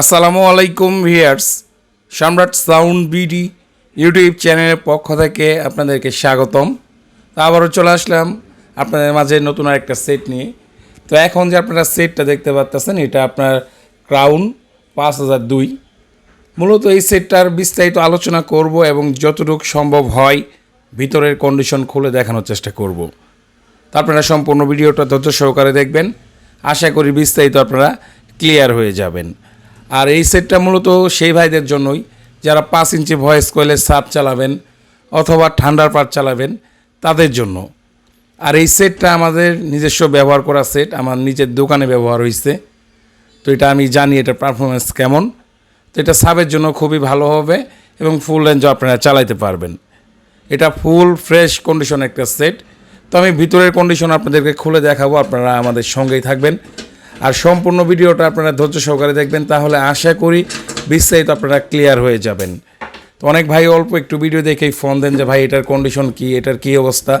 আসসালামু আলাইকুম ভিয়ার্স সম্রাট সাউন্ড বিডি ইউটিউব চ্যানেলের পক্ষ থেকে আপনাদেরকে স্বাগতম। তো আবারও চলে আসলাম আপনাদের মাঝে নতুন আরেকটা সেট নিয়ে। তো এখন যে আপনারা সেটটা দেখতে পাচ্ছেন এটা আপনার ক্রাউন পাঁচ হাজার দুই। মূলত এই সেটটার বিস্তারিত আলোচনা করব এবং যতটুকু সম্ভব হয় ভিতরের কন্ডিশন খুলে দেখানোর চেষ্টা করব। তো আপনারা সম্পূর্ণ ভিডিওটা ধৈর্য সহকারে দেখবেন। আশা করি বিস্তারিত আপনারা ক্লিয়ার হয়ে যাবেন। আর এই সেটটা মূলত সেই ভাইদের জন্যই, যারা পাঁচ ইঞ্চি ভয়েস কয়েলের সাপ চালাবেন অথবা ঠান্ডার পাট চালাবেন, তাদের জন্য। আর এই সেটটা আমাদের নিজস্ব ব্যবহার করা সেট, আমার নিজের দোকানে ব্যবহার হয়েছে তো এটা আমি জানি এটা পারফরমেন্স কেমন। তো এটা সাবের জন্য খুবই ভালো হবে এবং ফুল রেঞ্জও আপনারা চালাইতে পারবেন। এটা ফুল ফ্রেশ কন্ডিশন একটা সেট। তো আমি ভিতরের কন্ডিশন আপনাদেরকে খুলে দেখাবো, আপনারা আমাদের সঙ্গেই থাকবেন। আর সম্পূর্ণ ভিডিওটা আপনারা ধৈর্য সহকারে দেখবেন, তাহলে আশা করি বিস্তারিত আপনারা ক্লিয়ার হয়ে যাবেন। তো অনেক ভাই অল্প একটু ভিডিও দেখেই ফোন দেন যে, ভাই, এটার কন্ডিশন কি? এটার কি অবস্থা?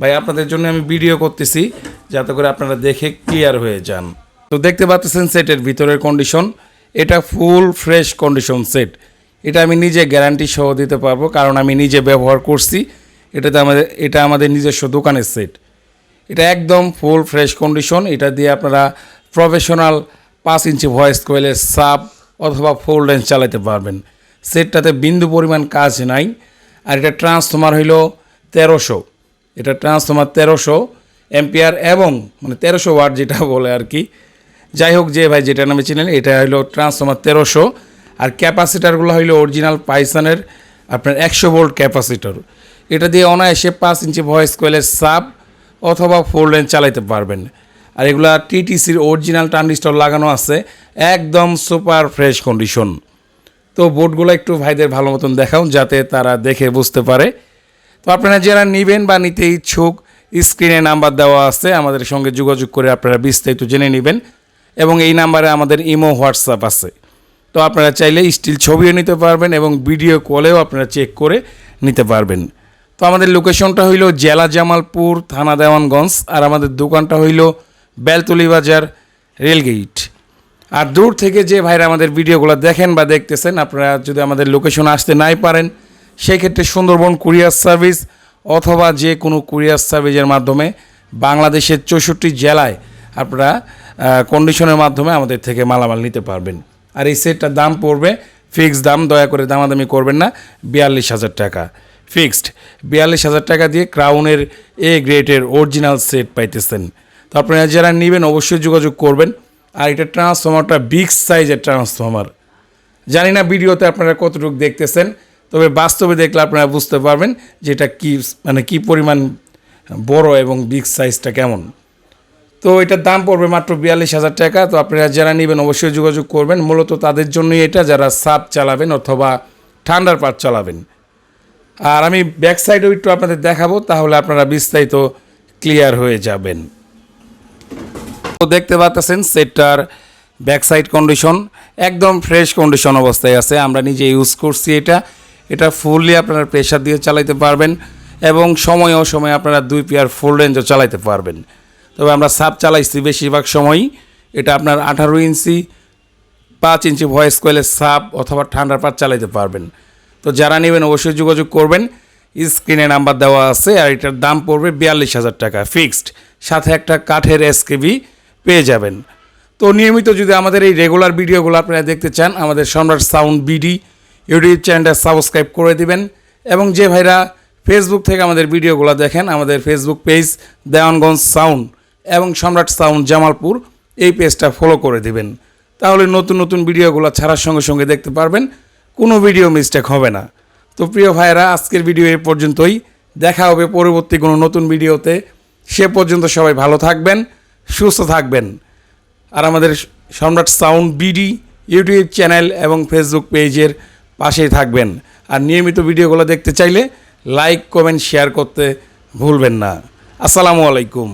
ভাই, আপনাদের জন্য আমি ভিডিও করতেছি, যাতে করে আপনারা দেখে ক্লিয়ার হয়ে যান। তো দেখতে পাচ্ছেন সেটের ভিতরের কন্ডিশন এটা ফুল ফ্রেশ কন্ডিশন সেট এটা আমি নিজে গ্যারান্টি সহ দিতে পারব, কারণ আমি নিজে ব্যবহার করছি। এটাতে আমাদের, এটা আমাদের নিজস্ব দোকানের সেট এটা একদম ফুল ফ্রেশ কন্ডিশন এটা দিয়ে আপনারা প্রফেশনাল পাঁচ ইঞ্চি ভয়েস কোয়েলের সাব অথবা ফুল রেঞ্জ চালাতে পারবেন। সেটটাতে বিন্দু পরিমাণ কাজ নাই, আর এটা ট্রান্সফর্মার হইল তেরোশো। এটা ট্রান্সফর্মার তেরোশো এম্পিয়ার এবং মানে তেরোশো ওয়াট যেটা বলে আর কি। যাই হোক যে ভাই যেটা নামে চিনেন, এটা হলো ট্রান্সফর্মার তেরোশো। আর ক্যাপাসিটারগুলো হইল অরিজিনাল পাইসানের আপনার একশো ভোল্ট ক্যাপাসিটর। এটা দিয়ে অনায়াসে পাঁচ ইঞ্চি ভয়েস কোয়েলের সাব অথবা ফোর লেন চালাইতে পারবেন। আর এগুলা টিটিসির অরিজিনাল ট্রানজিস্টর লাগানো আছে, একদম সুপার ফ্রেশ কন্ডিশন তো বোর্ডগুলো একটু ভাইদের ভালো মতন দেখাও, যাতে তারা দেখে বুঝতে পারে। তো আপনারা যারা নেবেন বা নিতে ইচ্ছুক স্ক্রিনে নাম্বার দেওয়া আছে, আমাদের সঙ্গে যোগাযোগ করে আপনারা বিস্তারিত জেনে নেবেন। এবং এই নাম্বারে আমাদের ইমো, হোয়াটসঅ্যাপ আছে। তো আপনারা চাইলে স্টিল ছবিও নিতে পারবেন এবং ভিডিও কলেও আপনারা চেক করে নিতে পারবেন। তো আমাদের লোকেশনটা হইল জেলা জামালপুর, থানা দেওয়ানগঞ্জ, আর আমাদের দোকানটা হইল বেলতলি বাজার, রেলগেট। আর দূর থেকে যে ভাইরা আমাদের ভিডিওগুলো দেখেন বা দেখতেছেন, আপনারা যদি আমাদের লোকেশন আসতে নাই পারেন, সেক্ষেত্রে সুন্দরবন কুরিয়ার সার্ভিস অথবা যে কোনো কুরিয়ার সার্ভিসের মাধ্যমে বাংলাদেশের চৌষট্টি জেলায় আপনারা কন্ডিশনের মাধ্যমে আমাদের থেকে মালামাল নিতে পারবেন। আর এই সেটটার দাম পড়বে ফিক্সড দাম, দয়া করে দামাদামি করবেন না, বিয়াল্লিশ হাজার টাকা। ফিক্সড বিয়াল্লিশ হাজার টাকা দিয়ে ক্রাউনের এ গ্রেডের অরিজিনাল সেট পাইতেছেন। তো আপনারা যারা নেবেন অবশ্যই যোগাযোগ করবেন। আর এটা ট্রান্সফর্মারটা বিগ সাইজের ট্রান্সফর্মার জানি না ভিডিওতে আপনারা কতটুকু দেখতেছেন, তবে বাস্তবে দেখলে আপনারা বুঝতে পারবেন যে এটা কী মানে কী পরিমাণ বড় এবং বিগ সাইজটা কেমন। তো এটার দাম পড়বে মাত্র বিয়াল্লিশ হাজার টাকা। তো আপনারা যারা নেবেন অবশ্যই যোগাযোগ করবেন। মূলত তাদের জন্যই এটা যারা সাপ চালাবেন অথবা ঠান্ডার পাট চালাবেন। আর আমি ব্যাক সাইডেও একটু আপনাদের দেখাবো, তাহলে আপনারা বিস্তারিত ক্লিয়ার হয়ে যাবেন। দেখতে পাচ্ছেন সেটটার ব্যাক সাইড কন্ডিশন একদম ফ্রেশ কন্ডিশন অবস্থায় আছে। আমরা নিজে ইউজ করছি এটা। এটা ফুললি আপনারা প্রেশার দিয়ে চালাইতে পারবেন এবং সময় অসময় আপনারা দুই পেয়ার ফুল রেঞ্জও চালাইতে পারবেন। তবে আমরা সাপ চালাইছি বেশিরভাগ সময়ই এটা আপনার আঠারো ইঞ্চি, পাঁচ ইঞ্চি ভয়েস কোয়েলের সাপ অথবা ঠান্ডার পাট চালাইতে পারবেন। তো যারা নেবেন অবশ্যই যোগাযোগ করবেন। স্ক্রিনে নাম্বার দেওয়া আছে আর এটার দাম পড়বে বিয়াল্লিশ হাজার টাকা। ফিক্সড সাথে একটা কাঠের এসকেবি পেয়ে যাবেন। তো নিয়মিত যদি আমাদের এই রেগুলার ভিডিওগুলো আপনারা দেখতে চান, আমাদের সম্রাট সাউন্ড বিডি ইউটিউব চ্যানেলটা সাবস্ক্রাইব করে দিবেন এবং যে ভাইরা ফেসবুক থেকে আমাদের ভিডিওগুলো দেখেন, আমাদের ফেসবুক পেজ দেওয়ানগঞ্জ সাউন্ড এবং সম্রাট সাউন্ড জামালপুর, এই পেজটা ফলো করে দিবেন। তাহলে নতুন নতুন ভিডিওগুলো ছাড়ার সঙ্গে সঙ্গে দেখতে পারবেন, কোনো ভিডিও মিস্টেক হবে না। তো প্রিয় ভাইয়েরা, আজকের ভিডিও এ পর্যন্তই। দেখা হবে পরবর্তী কোনো নতুন ভিডিওতে। সে পর্যন্ত সবাই ভালো থাকবেন। সুস্থ থাকবেন। আর আমাদের Samrat sound BD YouTube channel এবং ফেসবুক পেজের পাশেই থাকবেন। আর নিয়মিত ভিডিওগুলো দেখতে চাইলে লাইক, কমেন্ট, শেয়ার করতে ভুলবেন না। আসসালামু আলাইকুম।